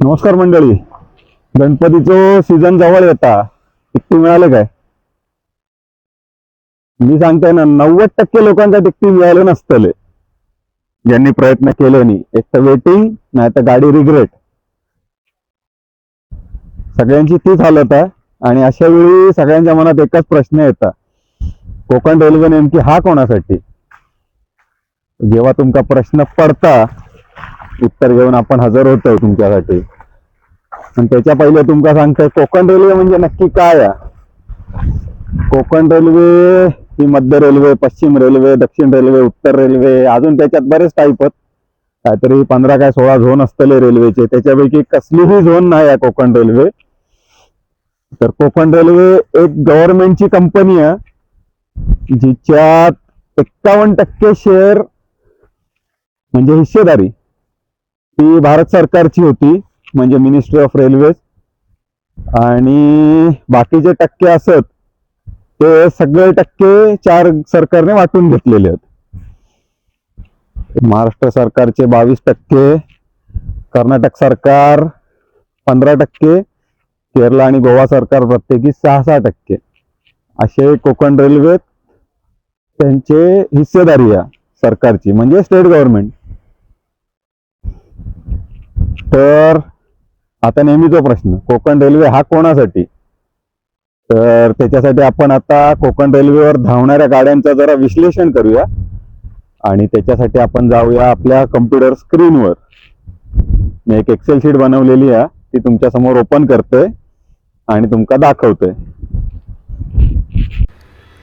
नमस्कार मंडळी. गणपतीचं सीझन जवळ येता तिकटी मिळाले काय? मी सांगताय ना नव्वद टक्के लोकांचा तिकटी मिळाले नसतले ज्यांनी प्रयत्न केले नाही. एक तर वेटिंग नाही तर गाडी रिग्रेट सगळ्यांची तीच हालत आहे. आणि अशा वेळी सगळ्यांच्या मनात एकच प्रश्न येतात कोकण रेल्वे नेमकी हा कोणासाठी? जेव्हा तुमका प्रश्न पडता उत्तर घेऊन आपण हजर होतोय तुमच्यासाठी. आणि त्याच्या पहिले तुमका सांगतोय कोकण रेल्वे म्हणजे नक्की काय आहे? कोकण रेल्वे ही मध्य रेल्वे पश्चिम रेल्वे दक्षिण रेल्वे उत्तर रेल्वे अजून त्याच्यात बरेच टाईप आहेत. काहीतरी पंधरा काय सोळा झोन असतले रेल्वेचे त्याच्यापैकी कसलीही झोन नाही आहे कोकण रेल्वे तर कोकण रेल्वे एक गव्हर्नमेंटची कंपनी आहे जिच्यात एक्कावन्न टक्के शेअर म्हणजे हिस्सेदारी. ती भारत सरकारची होती म्हणजे मिनिस्ट्री ऑफ रेल्वेज आणि बाकीचे टक्के असत ते सगळे टक्के चार सरकारने वाटून घेतलेले आहेत. महाराष्ट्र सरकारचे बावीस टक्के कर्नाटक सरकार पंधरा टक्के केरळ आणि गोवा सरकार प्रत्येकी सहा सहा टक्के. असे कोकण रेल्वेत त्यांचे हिस्सेदारी आहे सरकारची म्हणजे स्टेट गव्हर्नमेंट तर आता नेहमीचा प्रश्न कोकण रेल्वे हा कोणासाठी? तर त्याच्यासाठी आपण आता कोकण रेल्वेवर धावणाऱ्या गाड्यांचं जरा विश्लेषण करूया. आणि त्याच्यासाठी आपण जाऊया आपल्या कम्प्युटर स्क्रीनवर मी एक एक्सेल शीट बनवलेली आहे ती तुमच्यासमोर ओपन करतोय आणि तुमका दाखवतोय.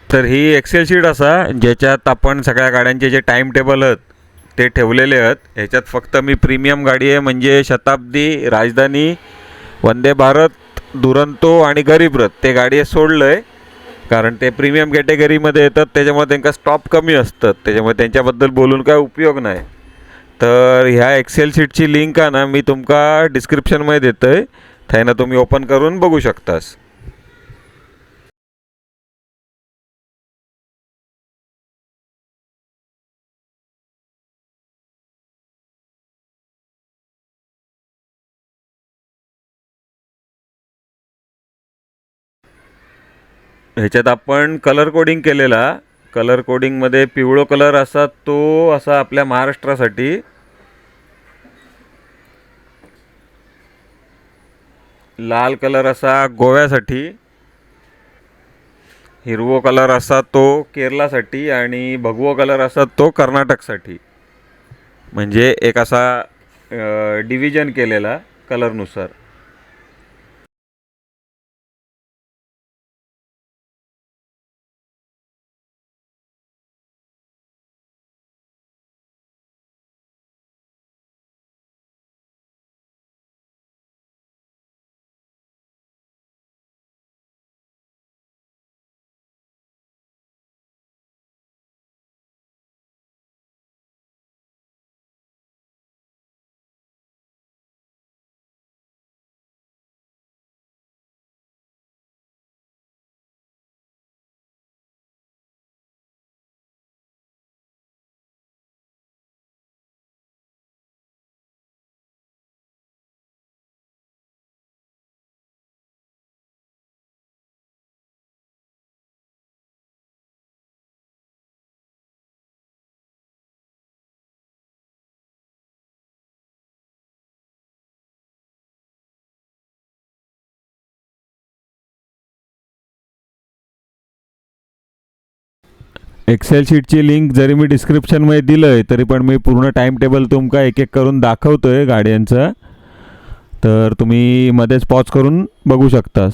तर ही एक्सेल शीट असा ज्याच्यात आपण सगळ्या गाड्यांचे जे टाइम टेबल आहेत ते ठेवलेले आहेत. ह्याच्यात फक्त मी प्रीमियम गाडी आहे म्हणजे शताब्दी राजधानी वंदे भारत दुरंतो आणि गरीब रथ. ते गाडी सोडलं आहे कारण ते प्रीमियम कॅटेगरीमध्ये येतात त्याच्यामुळे त्यांना स्टॉप कमी असतात त्याच्यामुळे त्यांच्याबद्दल बोलून काय उपयोग नाही. तर ह्या एक्सेल शीटची लिंक आहे ना मी तुमका डिस्क्रिप्शनमध्ये देतो आहे थंय तुम्ही ओपन करून बघू शकतास. ह्याच्यात आपण कलर कोडिंग केलेला. कलर कोडिंगमध्ये पिवळो कलर असा तो असा आपल्या महाराष्ट्रासाठी. लाल कलर असा गोव्यासाठी. हिरवो कलर असा तो केरलासाठी आणि भगवो कलर असा तो कर्नाटकसाठी. म्हणजे एक असा डिव्हिजन केलेला कलरनुसार एक्सेल शीटची लिंक जरी मी डिस्क्रिप्शनमध्ये दिलं आहे तरी पण मी पूर्ण टाईम टेबल तुमका एक एक करून दाखवतो आहे गाड्यांचं. तर तुम्ही मध्येच पॉज करून बघू शकतास.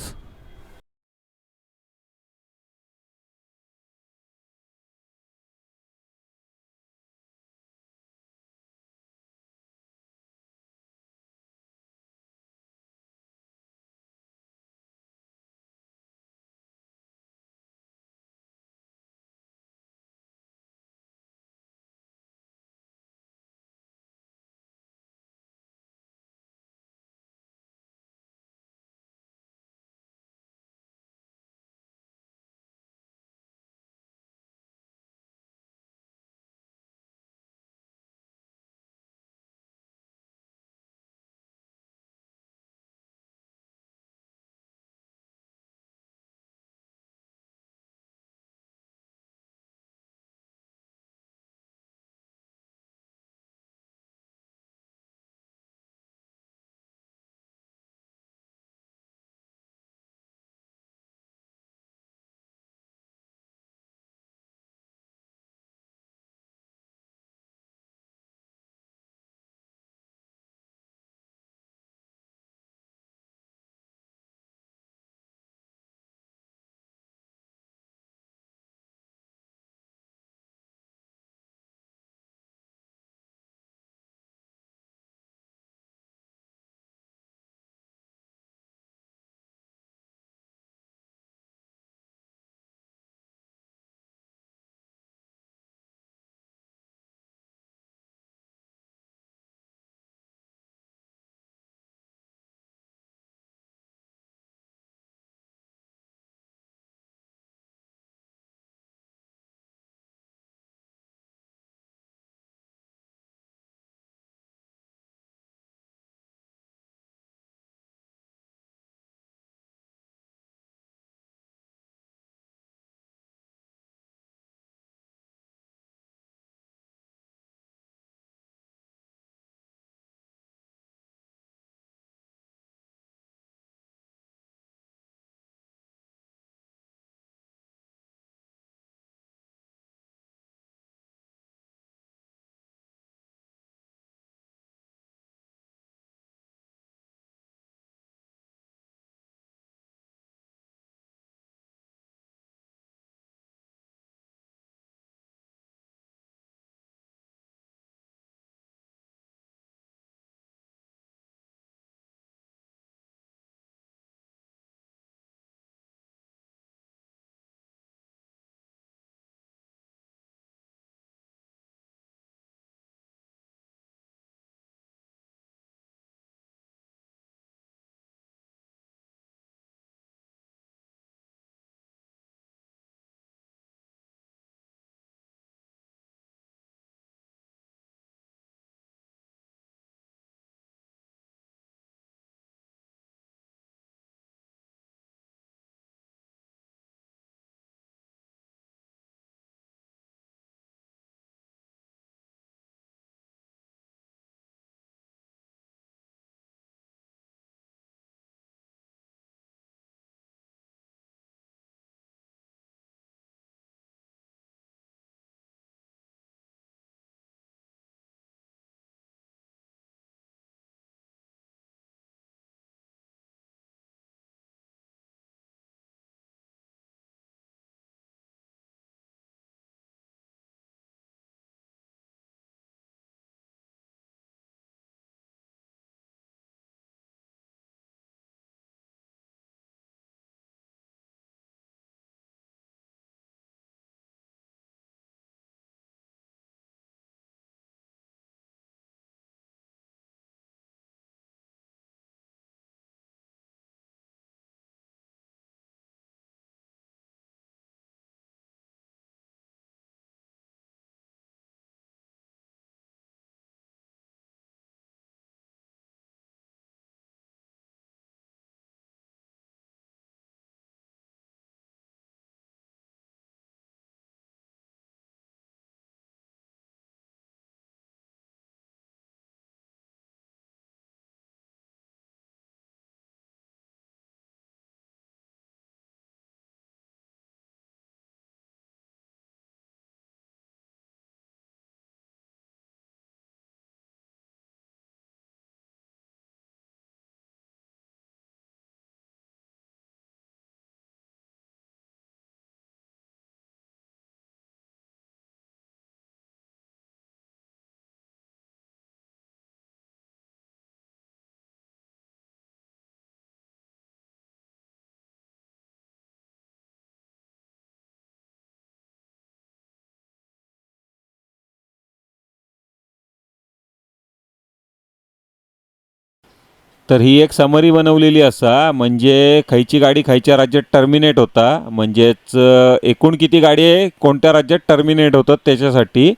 तर ही एक समरी बनवलेली असा म्हणजे खयची गाडी खयच्या राज्यात टर्मिनेट होता. म्हणजेच एकूण किती गाडी आहे कोणत्या राज्यात टर्मिनेट होतात त्याच्यासाठी.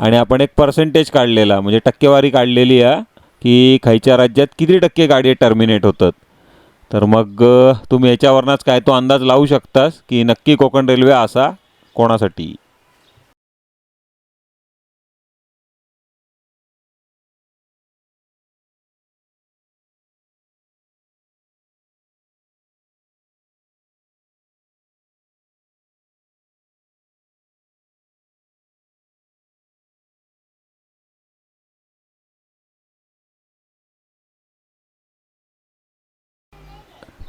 आणि आपण एक पर्सेंटेज काढलेला म्हणजे टक्केवारी काढलेली आहे की खयच्या राज्यात किती टक्के गाडी टर्मिनेट होतात. तर मग तुम्ही याच्यावरनंच काय तो अंदाज लावू शकतास की नक्की कोकण रेल्वे असा कोणासाठी?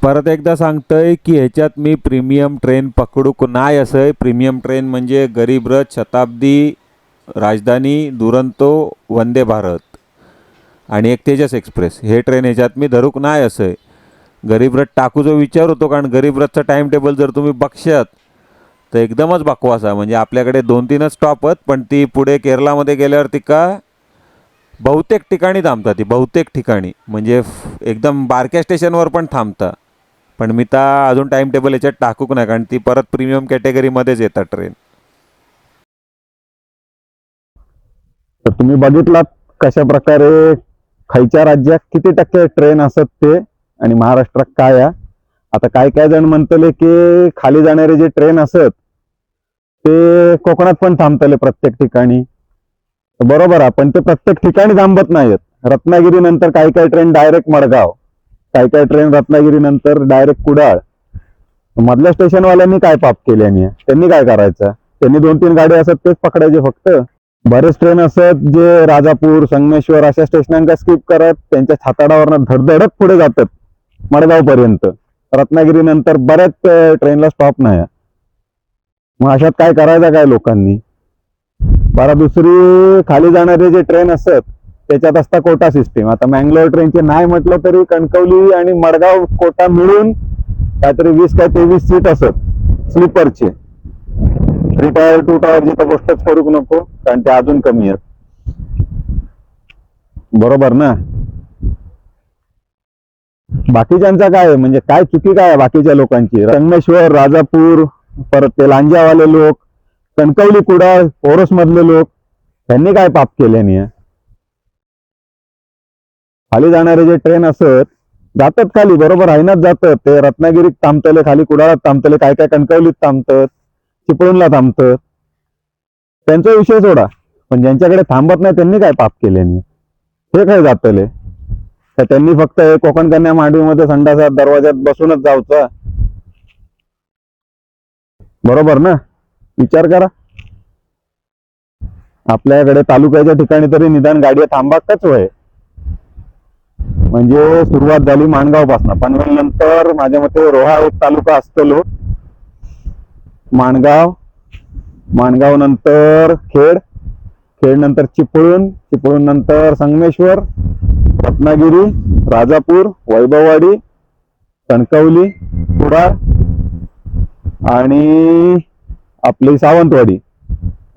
परत एकदा सांगतोय की ह्याच्यात मी प्रीमियम ट्रेन पकडूक नाही असं प्रीमियम ट्रेन म्हणजे गरीब रथ शताब्दी राजधानी दुरंतो वंदे भारत. आणि एक तेजस एक्सप्रेस. हे ट्रेन ह्याच्यात मी धरूक नाही असं गरीब रथ टाकूचो विचार होतो कारण गरीब रथचं टाईम टेबल जर तुम्ही बघशात तर एकदमच बकवास आहे. म्हणजे आपल्याकडे दोन तीनच स्टॉप आहेत पण ती पुढे केरलामध्ये गेल्यावर तिका बहुतेक ठिकाणी थांबता ती बहुतेक ठिकाणी. म्हणजे एकदम बारक्या स्टेशनवर पण थांबता. पण मी ता अजून टाइम टेबल याच्यात टाकूक नाही कारण ती परत प्रीमियम कॅटेगरीमध्येच येतात ट्रेन तर तुम्ही बघितलात कशा प्रकारे खायच्या राज्यात किती टक्के ट्रेन असत ते आणि महाराष्ट्रात काय आहे? आता काय काय जण म्हणतले की खाली जाणारे जे ट्रेन असत ते कोकणात पण थांबतले प्रत्येक ठिकाणी. बरोबर आहे पण ते प्रत्येक ठिकाणी थांबत नाहीत रत्नागिरी नंतर काही काही ट्रेन डायरेक्ट मडगाव. काही काही ट्रेन रत्नागिरी नंतर डायरेक्ट कुडाळ. मधल्या स्टेशनवाल्यांनी काय पाप केल्याने त्यांनी काय करायचं? त्यांनी दोन तीन गाडी असत तेच पकडायचे फक्त. बरेच ट्रेन असत जे राजापूर संगमेश्वर अशा स्टेशनांका स्किप करत त्यांच्या छाताडावरनं धडधडत पुढे जातात मडगाव पर्यंत रत्नागिरी नंतर बऱ्याच ट्रेनला स्टॉप नाही. आहे. मग अशात काय करायचं काय लोकांनी? बरा दुसरी खाली जाणारे जे ट्रेन असत त्याच्यात असता कोटा सिस्टीम आता मँगलोर ट्रेनचे नाही म्हटलं तरी कणकवली आणि मडगाव कोटा मिळून काहीतरी वीस काय तेवीस सीट असत. स्लीपरचे. थ्री टायर टू टायरची तर गोष्टच करूक नको कारण ते अजून कमी आहेत. बरोबर ना? बाकीच्यांचा काय आहे? म्हणजे काय चुकी काय बाकीच्या लोकांची? संगमेश्वर राजापूर परत ते लांजावाले लोक कणकवली कुडाळ ओरस मधले लोक त्यांनी काय पाप केले नाही खाली जाणारे जे ट्रेन असत जातात खाली बरोबर आहे जातात. ते रत्नागिरीत थांबतले खाली कुडाळात थांबतले काय काय कणकवलीत थांबतात चिपळूणला थांबतात. त्यांचा विषय सोडा. पण ज्यांच्याकडे थांबत नाही त्यांनी काय पाप केले नाही. हे काय जातले? तर त्यांनी फक्त हे कोकण कन्या मांडवीमध्ये संडासात दरवाज्यात बसूनच जाऊचा बरोबर ना? विचार करा. आपल्याकडे तालुक्याच्या ठिकाणी तरी निदान गाडी थांबातच होय. म्हणजे सुरुवात झाली माणगावपासून. पनवेल नंतर माझ्या मते रोहा एक तालुका असतलो. माणगाव माणगाव नंतर खेड खेड नंतर चिपळूण चिपळूण नंतर संगमेश्वर रत्नागिरी राजापूर वैभववाडी कणकवली कुडाळ आणि आपली सावंतवाडी.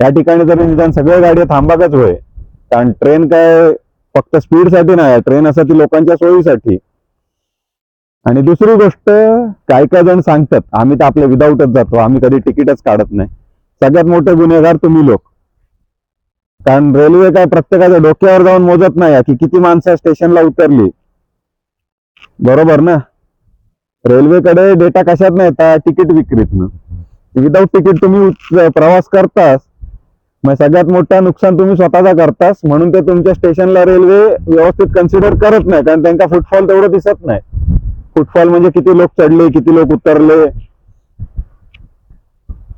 या ठिकाणी जर निदान सगळ्या गाड्या थांबाकच होय. कारण ट्रेन काय फक्त स्पीडसाठी नाही ट्रेन असा ती लोकांच्या सोयीसाठी. आणि दुसरी गोष्ट काय काय जण सांगतात आम्ही तर आपल्या विदाऊटच जातो आम्ही कधी तिकीटच काढत नाही. सगळ्यात मोठे गुन्हेगार तुम्ही लोक. कारण रेल्वे काय प्रत्येकाच्या डोक्यावर जाऊन मोजत नाही की किती माणसं स्टेशनला उतरली. बरोबर ना? रेल्वेकडे डेटा कशात नाही येतात तिकीट विक्रीतनं. विदाऊट तिकीट तुम्ही प्रवास करतास मग सगळ्यात मोठं नुकसान तुम्ही स्वतःचा करतास म्हणून ते तुमच्या स्टेशनला रेल्वे व्यवस्थित कन्सिडर करत नाही कारण त्यांचा फुटफॉल तेवढं दिसत नाही. फुटफॉल म्हणजे किती लोक चढले किती लोक उतरले.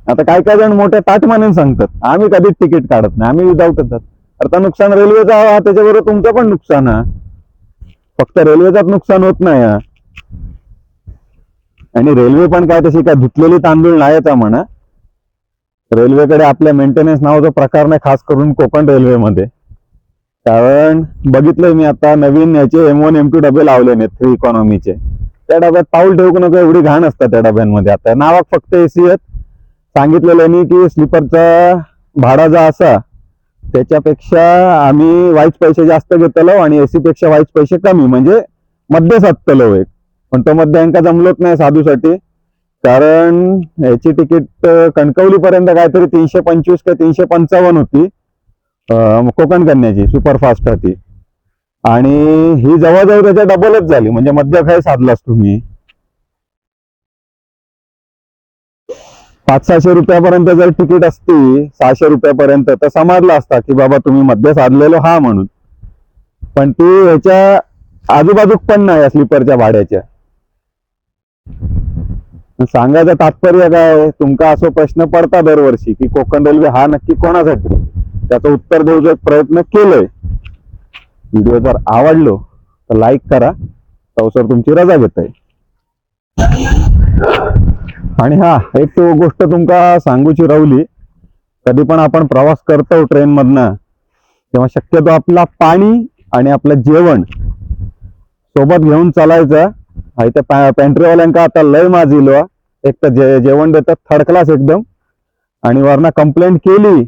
आता काय काय जण मोठ्या ताटमाने सांगतात आम्ही कधीच तिकीट काढत नाही आम्ही विदाऊटच येतात. आता नुकसान रेल्वेचा हा त्याच्याबरोबर तुमचं पण नुकसान आहे. फक्त रेल्वेचाच नुकसान होत नाही हा आणि रेल्वे पण काय तशी काय धुतलेली तांदूळ नाहीच आता म्हणा. रेल्वेकडे आपल्या मेंटेनन्स नावाचा प्रकार नाही खास करून कोकण रेल्वेमध्ये. कारण बघितलंय मी आता नवीन याचे एम वन एम टू डबे लावले नाहीत थ्री इकॉनॉमीचे त्या डब्यात पाऊल ठेवू नको एवढी घाण असतात त्या डब्यांमध्ये. आता नावात फक्त एसी आहेत. सांगितलेलं की स्लीपरचा भाडा जो असा त्याच्यापेक्षा आम्ही वाईच पैसे जास्त घेतलो आणि एसी पेक्षा वाईच पैसे कमी. म्हणजे मध्य साधतलो एक. पण तो मध्य यांका जमलोच नाही साधूसाठी. कारण याची तिकीट कणकवली पर्यंत काहीतरी तीनशे पंचवीस का तीनशे पंचावन्न होती. कोकण कन्याची सुपरफास्ट होती. आणि ही जवळजवळ त्याच्या डबलच झाली म्हणजे मध्य काय साधलास तुम्ही. पाच सहाशे रुपयापर्यंत जर तिकीट असती सहाशे रुपयापर्यंत तर समजला असता की बाबा तुम्ही मध्य साधलेलो हा म्हणून. पण ती ह्याच्या आजूबाजूक पण नाही स्लीपरच्या भाड्याच्या. सांगायचं तात्पर्य काय तुमका असो प्रश्न पडता दरवर्षी की कोकण रेल्वे हा नक्की कोणासाठी? त्याचं उत्तर देऊचा एक प्रयत्न केलोय व्हिडिओ जर आवडलो तर लाईक करा. तवसर तुमची रजा घेत आहे आणि हा एक तो गोष्ट तुमका सांगूची रावली कधी पण आपण प्रवास करतो ट्रेन मधनं तेव्हा शक्यतो आपला पाणी आणि आपलं जेवण सोबत घेऊन चालायचं. आणि त्या आता लय माजिलो एक तर जे जेवण देतात थर्ड क्लास एकदम. आणि वरना कंप्लेंट केली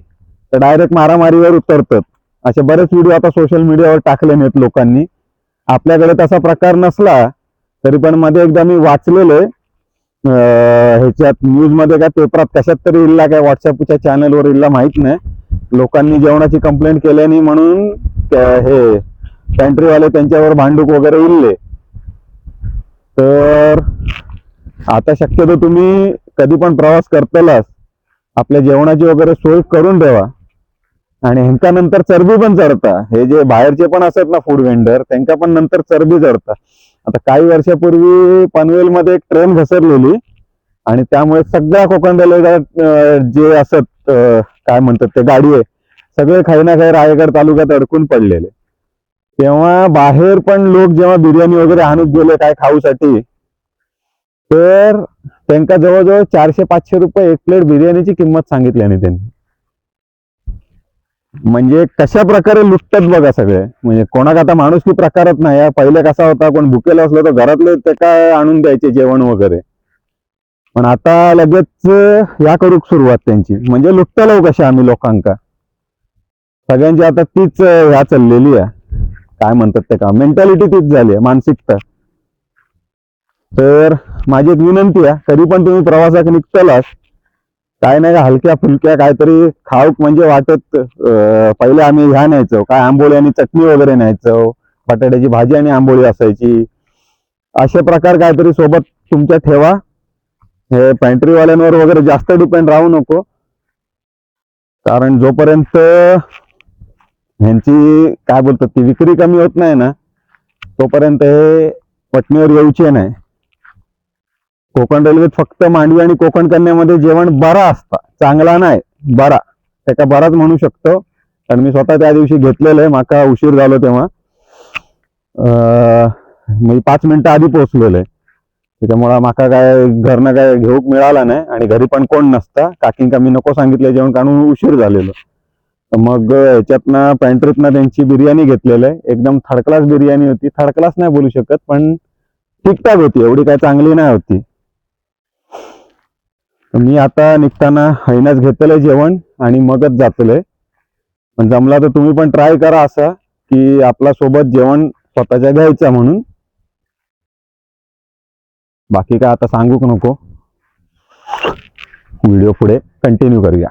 तर डायरेक्ट मारामारीवर उतरतात. असे बरेच व्हिडिओ आता सोशल मीडियावर टाकले नाहीत लोकांनी. आपल्याकडे तसा प्रकार नसला तरी पण मध्ये एकदा मी वाचलेलं ह्याच्यात न्यूजमध्ये काय पेपरात कशात तरी इल्ला काय व्हॉट्सअपच्या चॅनलवर इल्ला माहीत नाही. लोकांनी जेवणाची कंप्लेंट केल्याने म्हणून हे पॅन्ट्रीवाले त्यांच्यावर भांडूक वगैरे इल्ले. तर आता शक्यतो तुम्ही कधी पण प्रवास करतलास आपल्या जेवणाची वगैरे सोय करून ठेवा. आणि ह्यांका नंतर चरबी पण चढता. हे जे बाहेरचे पण असतात ना फूड वेंडर त्यांच्या पण नंतर चरबी चढता. आता काही वर्षापूर्वी पनवेलमध्ये एक ट्रेन घसरलेली आणि त्यामुळे सगळ्या कोकण जे असत काय म्हणतात ते गाडी आहे सगळे काही ना काही रायगड तालुक्यात अडकून पडलेले. तेव्हा बाहेर पण लोक जेव्हा बिर्याणी वगैरे आणून गेले काय खाऊसाठी तर त्यांना जवळजवळ चारशे पाचशे रुपये एक प्लेट बिर्याणीची किंमत सांगितल्याने त्यांनी. म्हणजे कशा प्रकारे लुटतात बघा सगळे. म्हणजे कोणाक आता माणूस की प्रकारच नाही पहिले कसा होता कोण भुकेला असलो तर घरातले ते काय आणून द्यायचे जेवण वगैरे. पण आता लगेच या करूक सुरुवात त्यांची. म्हणजे लुटतलो कशा आम्ही लोकांका. सगळ्यांची आता तीच ह्या चाललेली आहे. काय म्हणतात ते का? मेंटॅलिटी तीच झाली आहे मानसिकता. तर माझी एक विनंती आहे कधी पण तुम्ही प्रवासात निघतलास काय नाही का हलक्या फुलक्या काहीतरी खाऊक म्हणजे वाटत पहिले आम्ही ह्या न्यायचो. काय आंबोळी आणि चटणी वगैरे न्यायचो बटाट्याची भाजी आणि आंबोळी असायची. असे प्रकार काहीतरी सोबत तुमच्या ठेवा. हे पॅन्ट्रीवाल्यांवर वगैरे जास्त डिपेंड राहू नको. कारण जोपर्यंत ह्यांची काय बोलतात ती विक्री कमी होत नाही ना तोपर्यंत हे पटणीवर येऊचे नाही. कोकण रेल्वेत फक्त मांडवी आणि कोकण कन्यामध्ये जेवण बरा असता चांगला नाही बरा. त्याचा बराच म्हणू शकतो कारण मी स्वतः त्या दिवशी घेतलेलं आहे माका उशीर झालो तेव्हा. मी पाच मिनिटं आधी पोहोचलेलो आहे. त्याच्यामुळं माका काय घरनं काय घेऊक मिळाला नाही आणि घरी पण कोण नसता. काकींका मी नको सांगितलं जेवण कारण उशीर झालेलो. मग ह्याच्यातनं पॅन्ट्रीतनं त्यांची बिर्याणी घेतलेलं आहे. एकदम थर्ड क्लास बिर्याणी होती. थर्ड क्लास नाही बोलू शकत पण ठीकठाक होती. एवढी काय चांगली नाही होती. मी आता निघताना हैनाच घेतलंय जेवण आणि मगच जातलंय पण जमला तर तुम्ही पण ट्राय करा असं की आपला सोबत जेवण स्वतःच्या घ्यायचं म्हणून. बाकी काय आता सांगूक नको. व्हिडिओ पुढे कंटिन्यू करूया.